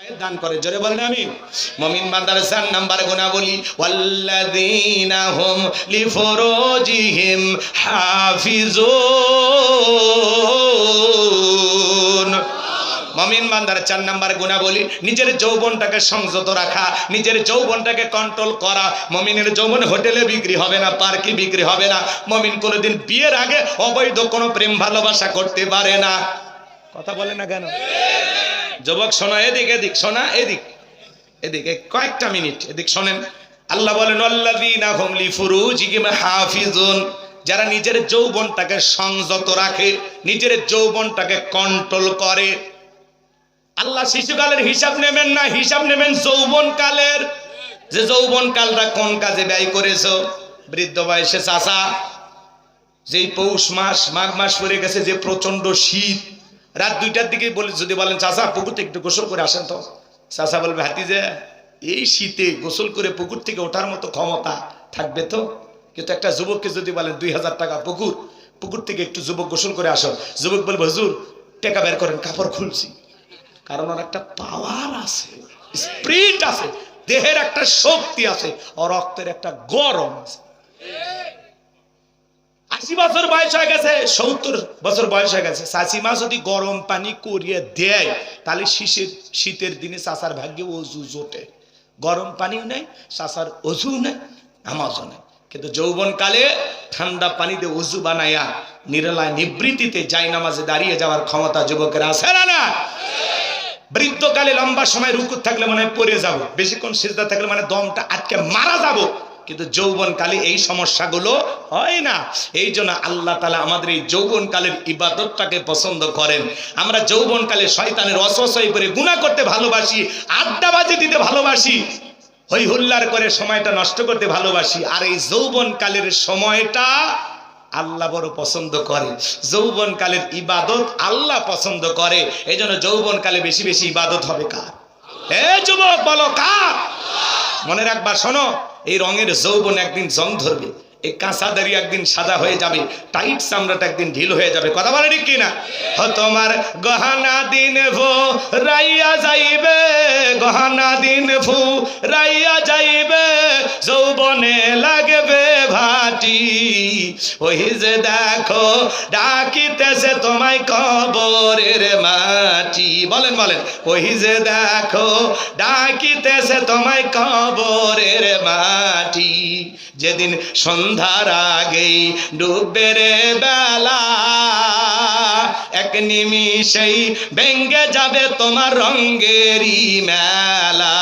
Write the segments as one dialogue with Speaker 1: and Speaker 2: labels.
Speaker 1: মমিন চার নাম্বার নিজের যৌবনটাকে সংযত রাখা, নিজের যৌবনটাকে কন্ট্রোল করা। মমিনের যৌবন হোটেলে বিক্রি হবে না, পার্কে বিক্রি হবে না। মমিন কোনোদিন বিয়ের আগে অবৈধ কোনো প্রেম ভালোবাসা করতে পারে না। কথা বলে না কেন? যুবক, শোনা, এদিক এদিক, শোনা, এদিক। এদিকে কয়েকটা মিনিট, এদিক শোনেন। আল্লাহ বলেন হাফিজুন। যারা নিজের যৌবনটাকে সংযত রাখে, নিজের যৌবনটাকে কন্ট্রোল করে। আল্লাহ শিশুকালের হিসাব নেবেন না, হিসাব নেবেন যৌবন কালের যে যৌবন কালটা কোন কাজে ব্যয় করেছ? বৃদ্ধ বয়সে চাষা যেই পৌষ মাস, মাঘ মাস পরে গেছে, যে প্রচণ্ড শীত রাত দুইটার দিকে বলে যদি বলেন চাষা পুকুর থেকে একটু গোসল করে আসেন তো। চাষা বলবে হাতি যে এই শীতে গোসল করে পুকুর থেকে ওঠার মতো ক্ষমতা থাকবে তো? কিন্তু একটা যুবককে যদি বলেন, দুই হাজার টাকা পুকুর পুকুর থেকে একটু যুবক গোসল করে আসো। যুবক বলবে, হুজুর, টেকা বের করেন, কাপড় খুলছি। কারণ ওর একটা পাওয়ার আছে স্প্রিট আছে, দেহের একটা শক্তি আছে, ও রক্তের একটা গরম আছে। আশি বছর বয়স হয়ে গেছে, সত্তর বছর বয়স হয়ে গেছে। চাষিমা যদি গরম পানি করিয়ে দেয়, তাহলে শীতের শীতের দিনে চাষার ভাগ্যে অজু জোটে। গরম পানিও নেই চাষার অজু নেই আমাজও নেই। কিন্তু যৌবনকালে ঠান্ডা পানিতে অজু বানাইয়া, নিরলায় নিবৃত্তিতে যাই নামাজে দাঁড়িয়ে যাওয়ার ক্ষমতা যুবকের আছে না না? বৃদ্ধকালে লম্বা সময় রুকুত থাকলে মনে পড়ে যাব। বেশিক্ষণ সিজদা থাকলে মানে দমটা আটকে মারা যাব। কিন্তু যৌবনকালে এই সমস্যাগুলো হয় না। এই জন্য আল্লাহ তালা আমাদের এই যৌবনকালের ইবাদতটাকে পছন্দ করেন। আমরা যৌবনকালে শয়তানের অসহসই করে গুণা করতে ভালোবাসি আড্ডাবাজি দিতে ভালোবাসি হই হুল্লার করে সময়টা নষ্ট করতে ভালোবাসি। আর এই যৌবনকালের সময়টা আল্লাহ বড় পছন্দ করে। যৌবনকালের ইবাদত আল্লাহ পছন্দ করে। এই জন্য যৌবনকালে বেশি বেশি ইবাদত হবে কার? এ যুবক বলো কার? মনে রাখবা, শোনো। এই রঙের যৌবন একদিন জং ধরবে, এই কাঁচা দাড়ি একদিন সাদা হয়ে যাবে, টাইট চামড়াটা একদিন ঢিল হয়ে যাবে। কথা বলে ঠিক কিনা? তোমার গহানা দিন ভো, রাইয়া যাইবে, গহানা দিন ভো, রাইয়া যাইবে, যৌবনে লাগবে। ভাটি, ওই যে দেখো, ডাকিতেছে তোমায় কবরের মাটি। বলেন বলেন, ওই যে দেখো, ডাকিতেছে তোমায় কবরের মাটি। যেদিন সন্ধ্যার আগেই ডুববে রে বেলা, এক নিমিষেই ভেঙ্গে যাবে তোমার রঙ্গেরই মেলা।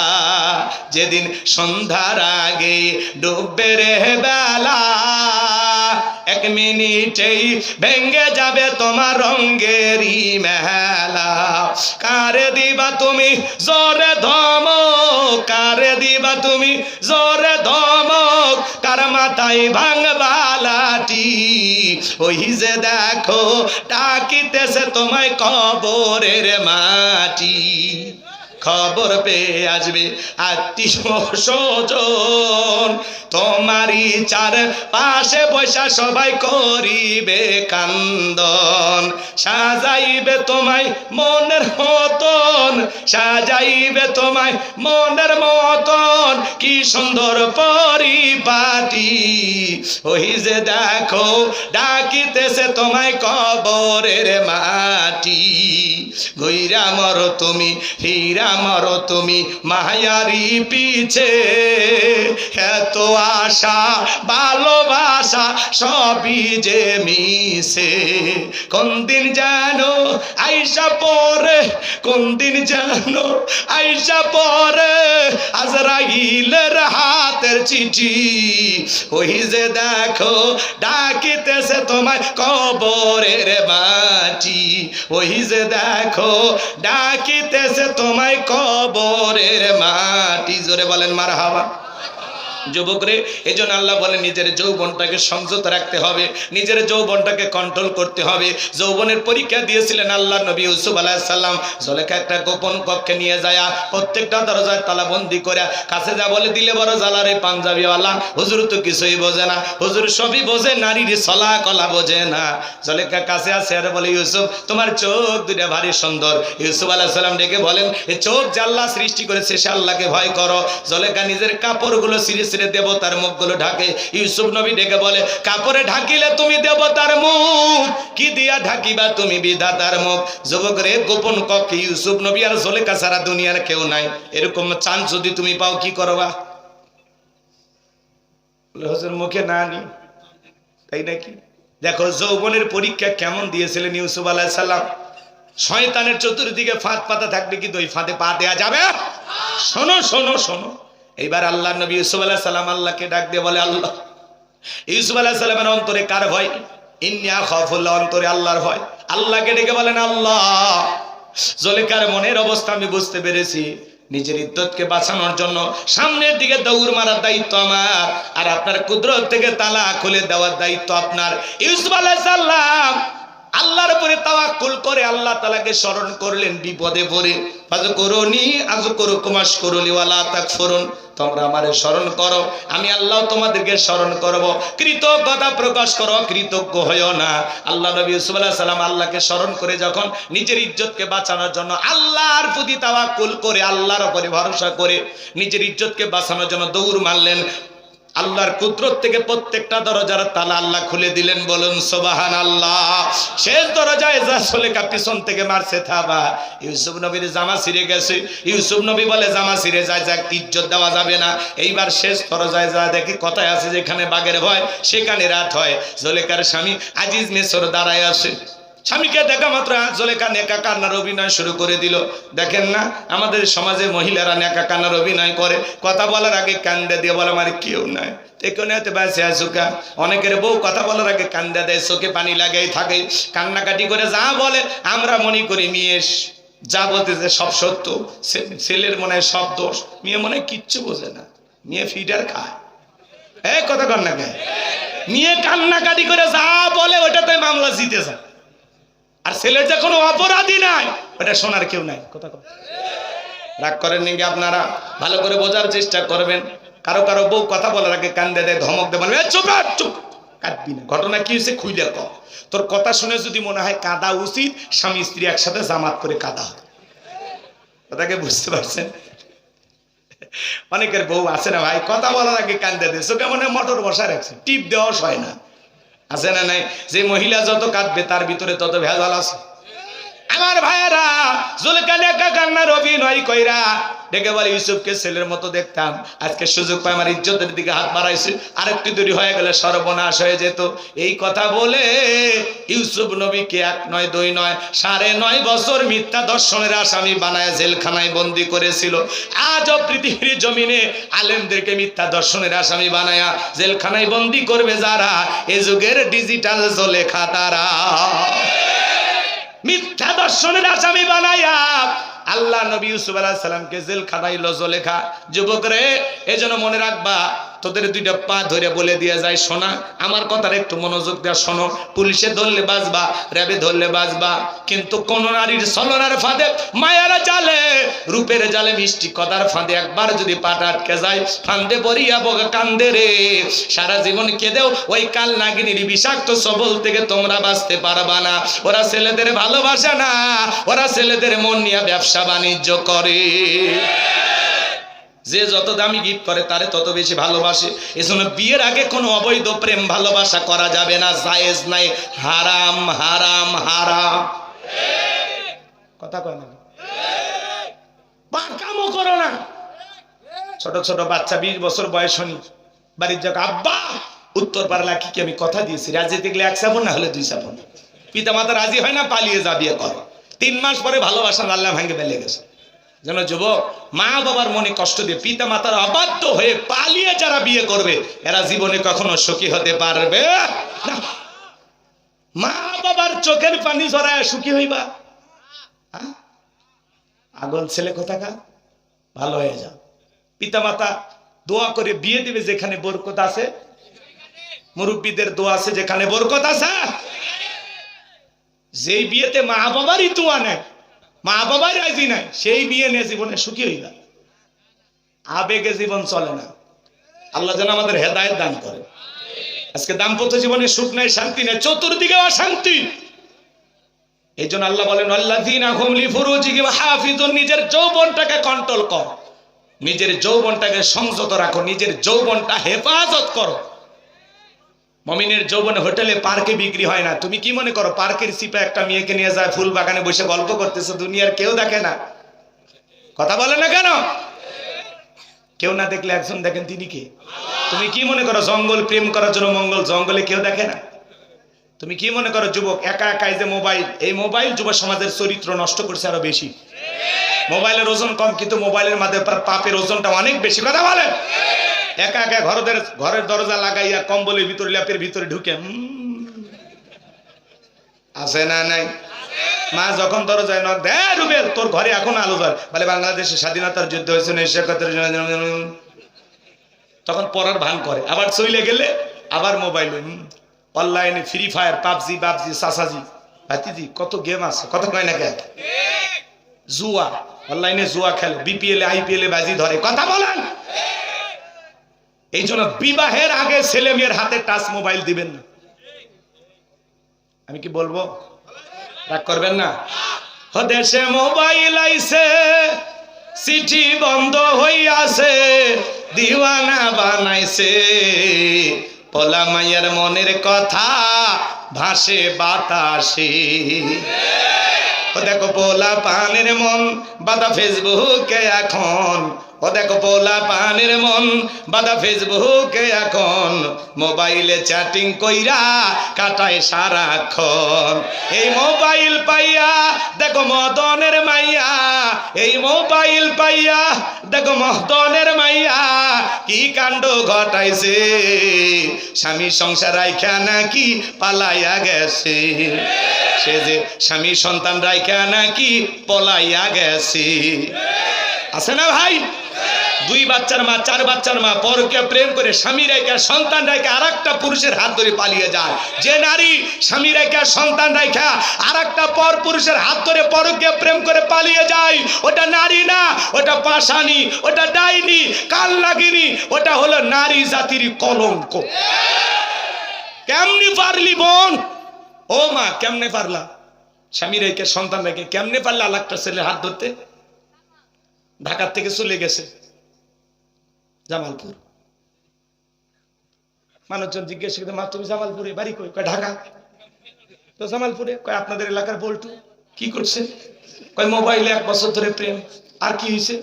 Speaker 1: যেদিন সন্ধ্যার আগে ডুববে রে বেলা এক মিনিটেই ভেঙ্গে যাবে তোমার রঙ্গেরই মেলা। কারে দিবা তুমি জোরে ধমক? কারে দিবা তুমি জোরে ধমক? কার মাথায় ভাঙবালাটি ওই যে দেখো, ডাকিতেছে তোমায় কবরের মাটি। খবর পেয়ে আসবে আত্মীয় তোমারই চার পাশে পয়সা সবাই করিবে কান্দন। সাজাইবে তোমায় মনের মতন, সাজাইবে তোমায় মনের মতন। কি সুন্দর পরিপাটি। ওই যে দেখো, ডাকিতেছে তোমায় কবরের মাটি। গইরা মর তুমি হীরা মর তুমি, মায়ারি পিছে। এত আশা, ভালোবাসা সবই যে মিশে কোন দিন জানো আইসা পরে, কোন দিন জানো আইসা পরে আজরাইলের হাতের চিঠি। ওই যে দেখো, ডাকিতেছে তোমায় কবরের মাটি। ওই যে দেখো, ডাকিতেছে তোমায় কবরের মাটি। জোরে বলেন মার হাওয়া যুবকরে এই জন্য আল্লাহ বলে নিজের যৌবনটাকে সংযত রাখতে হবে, নিজের যৌবনটাকে কন্ট্রোল করতে হবে। যৌবনের পরীক্ষা দিয়েছিলেন আল্লাহ নবী ইউসুফ আলাহিসাল্লাম জলেখা একটা গোপন কক্ষে নিয়ে যায় প্রত্যেকটা দরজায় তালা বন্দি করে কাছে যা বলে দিলে বড় জ্বালারে পাঞ্জাবিওয়ালা, হুজুর তো কিছুই বোঝে না। হুজুর সবই বোঝে, নারীর সলা কলা বোঝে না। জলেখা কাছে আসে আর বলে, ইউসুফ, তোমার চোখ দুটা ভারী সুন্দর। ইউসুফ আলাহিসাল্লাম ডেকে বলেন এই চোখ আল্লাহ সৃষ্টি করেছে, সে আল্লাহকে ভয় করো। জলেখা নিজের কাপড়গুলো সিঁড়ে সিঁড়ে দেবতার মুখগুলো ঢাকে। ইউসুফ নবী ডেকে বলে, কাপড়ে ঢাকিলে তুমি দেবতার মুখ, কি দিয়া ঢাকিবা তুমি বিধাতার মুখ? যুবক রে, গোপন কক্ষে ইউসুফ নবী আর জলেখা সারা দুনিয়ার কেউ নাই। এরকম চান্স যদি তুমি পাও, কি করবা? মুখে না নি। তাই নাকি? দেখো, যৌবনের পরীক্ষা কেমন দিয়েছিলেন ইউসুফ আলাহ সাল্লাম শয়তানের চতুর্দিকে ফাঁদ পাতা থাকলে কিন্তু ওই ফাঁদে পা দেয়া যাবে? শোনো শোনো শোনো। এইবার আল্লাহ নবী ইউসুফ আলাহ সাল্লাম আল্লাহকে ডাক দিয়ে বলে, আল্লাহ, ইউসুফ আলাহ সাল্লামের অন্তরে কার ভয়? ইন্নিয়া খফুল্লাহ অন্তরে আল্লাহর ভয়। আল্লাহকে ডেকে বলেন, আল্লাহ, জলেকার মনের অবস্থা আমি বুঝতে পেরেছি। নিজের ইদ্যতকে বাঁচানোর জন্য সামনের দিকে দৌড় মারার দায়িত্ব আমার, আর আপনার কুদরত থেকে তালা খুলে দেওয়ার দায়িত্ব আপনার। ইউসুফ আলাহ সাল্লাম আল্লাহর উপরে তাওয়াক্কুল করে আল্লাহ তালাকে স্মরণ করলেন, বিপদে পড়ে। আজ করুনি আজ করু কুমাস করুলি ওয়ালা তাক ফরুন তোমরা আমারে স্মরণ করো, আমি আল্লাহ তোমাদেরকে স্মরণ করব। কৃতজ্ঞতা প্রকাশ করো, কৃতজ্ঞ হইও না। আল্লাহ নবী ইউসুফ আলাইহিস সালাম আল্লাহকে স্মরণ করে যখন নিজের ইজ্জতকে বাঁচানোর জন্য আল্লাহর প্রতি তাওয়াক্কুল করে, আল্লাহর উপরে ভরসা করে নিজের ইজ্জতকে বাঁচানোর জন্য দৌড় মারলেন আল্লাহর কুদরত থেকে প্রত্যেকটা দরজার তালা আল্লাহ খুলে দিলেন, বলুন সোবাহান আল্লাহ শেষ দরজায় যা সলেকা পিছন থেকে মারছে থাবা ইউসুফ নবীর জামা ছিঁড়ে গেছে। ইউসুফ নবী বলে, জামা ছিঁড়ে যায়, যাক, ইজ্জত দেওয়া যাবে না। এইবার শেষ দরজায় যা দেখি, কথায় আছে, যেখানে বাঘের ভয়, সেখানে রাত হয়। জলেকার স্বামী আজিজ মেসর দাঁড়ায় আসে। স্বামীকে দেখা মাত্র জলেকা নেকা কান্নার অভিনয় শুরু করে দিল। দেখেন না, আমাদের সমাজে মহিলারা নেকা কান্নার অভিনয় করে। কথা বলার আগে কান্দে দিয়ে বলে, আমার কেউ নাই। এখানে হতে বাসে আসুকা অনেকের বউ কথা বলার আগে কান্দা দেয়, চোখে পানি লাগাই থাকে। কান্নাকাটি করে যা বলে, আমরা মনে করি মেয়ে যা বলতেছে সব সত্য। ছেলের মনে হয় সব দোষ, মেয়ে মনে হয় কিচ্ছু বোঝে না। মেয়ে ফিডার খায়। এ কথা কর না কে মেয়ে কান্নাকাটি করে যা বলে, ওটাতে মামলা জিতে যায়। আর ছেলের যে কোনো অপরাধী নাই ওটা শোনার কেউ নাই। কথা কর রাগ করেন নাকি আপনারা? ভালো করে বোঝার চেষ্টা করবেন। কারও কারও বউ কথা বলার আগে কান্দে দেয় ধমক "এ, চুপ চুপ কাঁদবি না। ঘটনা কি হয়েছে খুইলে কর। তোর কথা শুনে যদি মনে হয় কাঁদা উচিত স্বামী স্ত্রী একসাথে জামাত করে কাঁদা হয়। কথাকে বুঝতে পারছেন? অনেকের বউ আছে না ভাই কথা বলার আগে কান্দে দেয় চোখে মনে মোটর বসা রাখছে। টিপ দেওয়া হয় না। আছে না নাই? যে মহিলা যত কাঁদবে, তার ভিতরে তত ভেজাল আছে। আমার ভাইয়েরা জুলকালে কাকান্না রবি নয় কইরা ডেকে বলে, ইউসুফকে ছেলের মতো দেখতাম। আজকে সুযোগ পায় আমার ইজ্জতের দিকে হাত বাড়াইছে। আরেকটি দেরি হয়ে গেলে সর্বনাশ হয়ে যেত। এই কথা বলে ইউসুফ নবীকে এক নয়, দুই নয়, সাড়ে নয় বছর মিথ্যা দর্শনের আসামি বানায় জেলখানায় বন্দি করেছিল। আজও পৃথিবীর জমিনে আলেমদেরকে মিথ্যা দর্শনের আসামি বানায়া জেলখানায় বন্দি করবে যারা, এ যুগের ডিজিটাল জলেখা তারা মিথ্যা দর্শনের আসামি বানাইয়া আল্লাহ নবী ইউসুফ আলাহ সালামকে জেল খাটাইল জলেখা যুবক রে এজন্য মনে রাখবা তোদের দুইটা পা ধরে বলে দিয়ে যায়, শোনা, আমার কথার একটু মনোযোগ দেওয়া শোনো। পুলিশে ধরলে বাজবা র্যাবে ধরলে বাজবা কিন্তু কোন নারীর ছলনার ফাঁদে মায়ারা জালে, রূপের জালে মিষ্টি কথার ফাঁদে একবার যদি পাটা আটকে যায়, ফান্দে পড়িয়া বগা কান্দে রে। সারা জীবন কেঁদেও ওই কাল নাগিনীর বিষাক্ত সবল থেকে তোমরা বাঁচতে পারবা না। ওরা ছেলেদের ভালোবাসে না, ওরা ছেলেদের মন নিয়ে ব্যবসা বাণিজ্য করে। যে যত দামি গিফট করে তারে তত বেশি ভালোবাসে। এজন্য বিয়ের আগে কোনো অবৈধ প্রেম ভালোবাসা করা যাবে না। জায়েজ নাই। হারাম হারাম হারাম। কথা কয় না? কামও করো না। ছোট ছোট বাচ্চা, বিশ বছর বয়স হনি বাড়ির যাক, আব্বা! উত্তর পাড়া কি আমি কথা দিয়েছি। রাজি দেখলে এক সাবন, না হলে দুই সাবন। পিতা মাতা রাজি হয় না, পালিয়ে যা বিয়ে করো। তিন মাস পরে ভালোবাসা আল্লাহ ভাঙ্গে বেলে গেছে। যেন যুবক মা বাবার মনে কষ্ট দিয়ে পিতা মাতার অবাধ্য হয়ে পালিয়ে যারা বিয়ে করবে, এরা জীবনে কখনো সুখী হতে পারবে না। মা বাবার চোখের পানি ঝরায় সুখী হইবা? আগল ছেলে কোথাকা ভালো হয়ে যাও। পিতা মাতা দোয়া করে বিয়ে দিবে যেখানে বরকত আছে। মুরব্বীদের দোয়া আছে যেখানে বরকত আছে। যেই বিয়েতে মা বাবারই দোয়া নেয় মা বাবার রাজি নাই, সেই বিয়ে নিয়ে জীবনে সুখী হইবা আবেগে জীবন চলে না। আল্লাহ যেন আমাদের হেদায়ত দান করে। আজকে দাম্পত্য জীবনে সুখ নাই, শান্তি নেই, চতুর্দিকে অশান্তি। এই জন্য আল্লাহ বলেন আল্লাহ নিজের যৌবনটাকে কন্ট্রোল কর। নিজের যৌবনটাকে সংযত রাখো, নিজের যৌবনটা হেফাজত করো। মমিনের যৌবনে হোটেলে পার্কে বিক্রি হয় না। তুমি কি মনে করো, পার্কের সিপে একটা মেয়েকে নিয়ে যায়, ফুল বাগানে বসে গল্প করতেছে, দুনিয়ার কেউ দেখে না? কথা বলে না কেন? কেউ না দেখলে একজন দেখেন তিনি কে? তুমি কি মনে করো, জঙ্গল প্রেম করার জন্য মঙ্গল জঙ্গলে কেউ দেখে না? তুমি কি মনে করো, যুবক একা একাই যে মোবাইল, এই মোবাইল যুব সমাজের চরিত্র নষ্ট করছে আরও বেশি? মোবাইলের ওজন কম কিন্তু মোবাইলের মাধ্যমে পাপের ওজনটা অনেক বেশি। কথা বলেন? একা একা ঘরদের ঘরের দরজা লাগাইয়া কম্বলের ভিতরে ল্যাপের ভিতরে ঢুকে আছে না নাই? মা যখন দরজায় নক দেয় রুবেল তোর ঘরে এখন আলো জ্বলে। বলে বাংলাদেশে স্বাধীনতার যুদ্ধ হয়েছে উনিশশো একাত্তর তখন পড়ার ভান করে। আবার চলে গেলে আবার মোবাইল অনলাইনে ফ্রি ফায়ার পাবজি বাবজি সাসাজি। ভাতিজি কত গেম আছে কত কয় না কে জুয়া। অনলাইনে জুয়া খেলে বিপিএল আইপিএল এ বাজি ধরে। কথা বলেন। এই জন্য বিবাহের আগে ছেলে মেয়ের হাতে টাচ মোবাইল দিবেন না। আমি কি বলব? রাগ করবেন না? দেশে মোবাইল আইছে, চিঠি বন্ধ হইয়াছে, দিওয়ানা বানাইছে। পলা মাইয়ার মনের কথা ভাসে বাতাসে। ও দেখো পোলা পানের মন, বাদা ফেসবুকে এখন। ও দেখো পোলা পানের মন, বাদা ফেসবুকে এখন। মোবাইলে চ্যাটিং কইরা কাটায় সারাক্ষণ। এই মোবাইল পাইয়া, দেখো মদনের মাইয়া। এই মোবাইল পাইয়া, দেখো মদনের মাইয়া। কি কাণ্ড ঘটাইছে? স্বামী সংসার রাইখা নাকি পালাইয়া গেছে? সে যে স্বামী সন্তান রাইখা নাকি পলাইয়া গেছে? আছে না ভাই? দুই বাচ্চার মা, চার বাচ্চার মা পরকে প্রেম করে স্বামী রাইকা সন্তান রাইকা আর একটা পুরুষের হাত ধরে পালিয়ে যায়। যে নারী স্বামী রাইকা সন্তান রাইখা আর একটা পর পুরুষের হাত ধরে পরকে প্রেম করে পালিয়ে যায়, ওটা নারী না, ওটা পাশানি ওটা ডাইনি, কাল লাগিনি ওটা হলো নারী জাতির কলঙ্ক। কেমনি পারলি বোন? ও মা, কেমনে পারলা? স্বামী রেখে, সন্তান রেখে, কেমনে পারলা আর একটা ছেলে হাত ধরতে? ঢাকার থেকে চলে গেছে। জামালপুর। মানুষজন জিজ্ঞেস করে মা তুমি জামালপুরে বাড়ি কই? কয়, ঢাকা। তো জামালপুরে কয়, আপনাদের এলাকার বল্টু, কি করছে? কয়, মোবাইলে এক বছর ধরে প্রেম। আর কি হয়েছে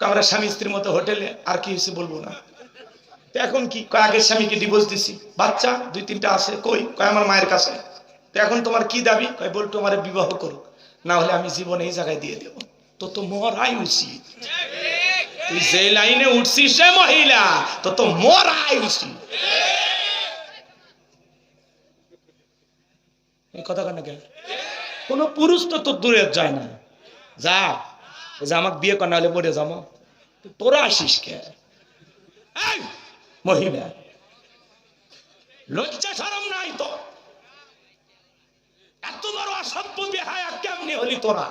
Speaker 1: আমরা স্বামী স্ত্রীর মতো হোটেলে, আর কি হয়েছে বলব না। এখন কি? কয়, আগের স্বামীকে ডিভোর্স দিছি। বাচ্চা, দুই, তিনটা আছে, কই? কয়, আমার মায়ের কাছে। তো এখন তোমার কি দাবি? কয় বলতো আমার বিবাহ করুক, না হলে আমি জীবনে এই জায়গায় দিয়ে দেবো। তো তো মরাই উচিত। তুই যে লাইনে উঠছিস সে মহিলা, তো তো মরাই উচিত। কথা কেন কেন কোন পুরুষ তো তোর দূরে যায় না। যা যে আমাকে বিয়ে করা হলে পড়ে যাব। তোরা আসিস কে? মহিলা, লজ্জা সরম নাই তো? এত বড় অসভ্য বেহায়া কেমনি হলি তোরা?